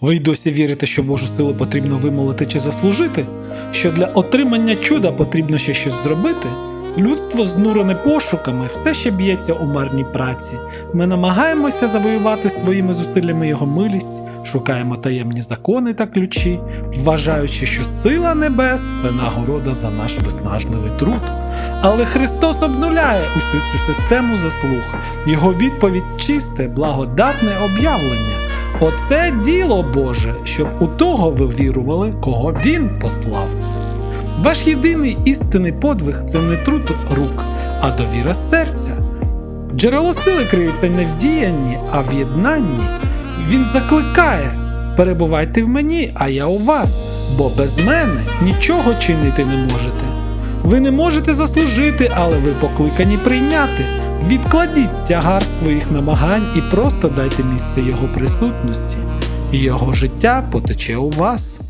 Ви й досі вірите, що Божу силу потрібно вимолити чи заслужити? Що для отримання чуда потрібно ще щось зробити? Людство, знурене пошуками, все ще б'ється у марній праці. Ми намагаємося завоювати своїми зусиллями його милість, шукаємо таємні закони та ключі, вважаючи, що сила небес це нагорода за наш виснажливий труд. Але Христос обнуляє усю цю систему заслуг. Його відповідь чисте, благодатне об'явлення. Оце діло Боже, щоб у того ви вірували, кого Він послав. Ваш єдиний істинний подвиг це не труд рук, а довіра серця. Джерело сили криється не в діянні, а в єднанні. Він закликає: перебувайте в мені, а я у вас, бо без мене нічого чинити не можете. Ви не можете заслужити, але ви покликані прийняти. Відкладіть тягар своїх намагань і просто дайте місце його присутності, і його життя потече у вас.